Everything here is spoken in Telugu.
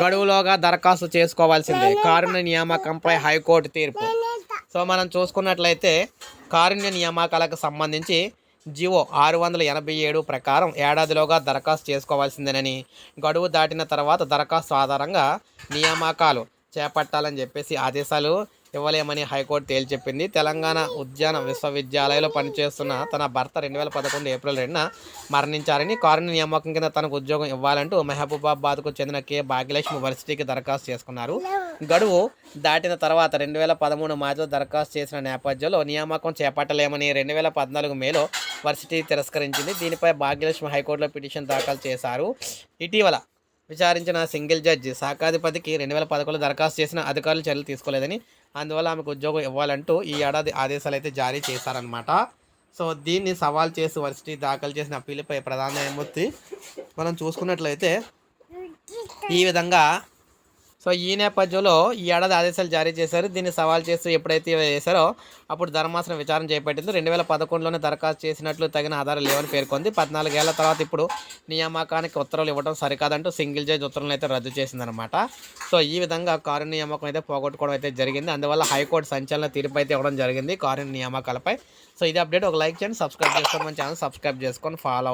గడువులోగా దరఖాస్తు చేసుకోవాల్సిందే. కారుణ్య నియామకంపై హైకోర్టు తీర్పు. సో మనం చూసుకున్నట్లయితే కారుణ్య నియామకాలకు సంబంధించి జివో ఆరు వందల ఎనభై ఏడు ప్రకారం ఏడాదిలోగా దరఖాస్తు చేసుకోవాల్సిందేనని గడువు దాటిన తర్వాత దరఖాస్తు ఆధారంగా నియామకాలు చేపట్టాలని చెప్పేసి ఆదేశాలు ఇవ్వలేమని హైకోర్టు తేల్చెప్పింది. తెలంగాణ ఉద్యాన విశ్వవిద్యాలయంలో పనిచేస్తున్న తన భర్త రెండు వేల పదకొండు ఏప్రిల్ రెండున మరణించారని కారుణ్య నియామకం కింద తనకు ఉద్యోగం ఇవ్వాలంటూ మెహబూబాబాద్కు చెందిన కె. భాగ్యలక్ష్మి వర్సిటీకి దరఖాస్తు చేసుకున్నారు. గడువు దాటిన తర్వాత రెండు వేల పదమూడు మార్చిలో దరఖాస్తు చేసిన నేపథ్యంలో నియామకం చేపట్టలేమని రెండు వేల పద్నాలుగు మేలో వర్సిటీ తిరస్కరించింది. దీనిపై భాగ్యలక్ష్మి హైకోర్టులో పిటిషన్ దాఖలు చేశారు. ఇటీవల విచారించిన సింగిల్ జడ్జి శాఖాధిపతికి రెండు వేల పదకొండులో దరఖాస్తు చేసిన అధికారులు చర్యలు తీసుకోలేదని అందువల్ల ఆమెకు ఉద్యోగం ఇవ్వాలంటూ ఈ ఏడాది ఆదేశాలు అయితే జారీ చేశారనమాట సో దీన్ని సవాల్ చేసి వర్సిటీ దాఖలు చేసిన అప్పీలుపై ప్రధాన న్యాయమూర్తి మనం చూసుకున్నట్లయితే ఈ విధంగా సో ఈ నేపథ్యంలో ఈ ఏడాది ఆదేశాలు జారీ చేశారు. దీన్ని సవాల్ చేస్తూ ఎప్పుడైతే చేశారో అప్పుడు ధర్మాసనం విచారణ చేపట్టింది. రెండు వేల పదకొండులోనే దరఖాస్తు చేసినట్లు తగిన ఆధారాలు లేవని పేర్కొంది. పద్నాలుగేళ్ళ తర్వాత ఇప్పుడు నియామకానికి ఉత్తర్వులు ఇవ్వడం సరికాదంటూ సింగిల్ జడ్జ్ ఉత్తర్వులను అయితే రద్దు చేసిందనమాట సో ఈ విధంగా కారు నియామకం అయితే పోగొట్టుకోవడం అయితే జరిగింది. అందువల్ల హైకోర్టు సంచలన తీర్పు అయితే ఇవ్వడం జరిగింది కారు నియామకాలపై. సో ఇది అప్డేట్. ఒక లైక్ చేయండి సబ్స్క్రైబ్ చేసుకోండి మన ఛానల్ సబ్స్క్రైబ్ చేసుకొని ఫాలో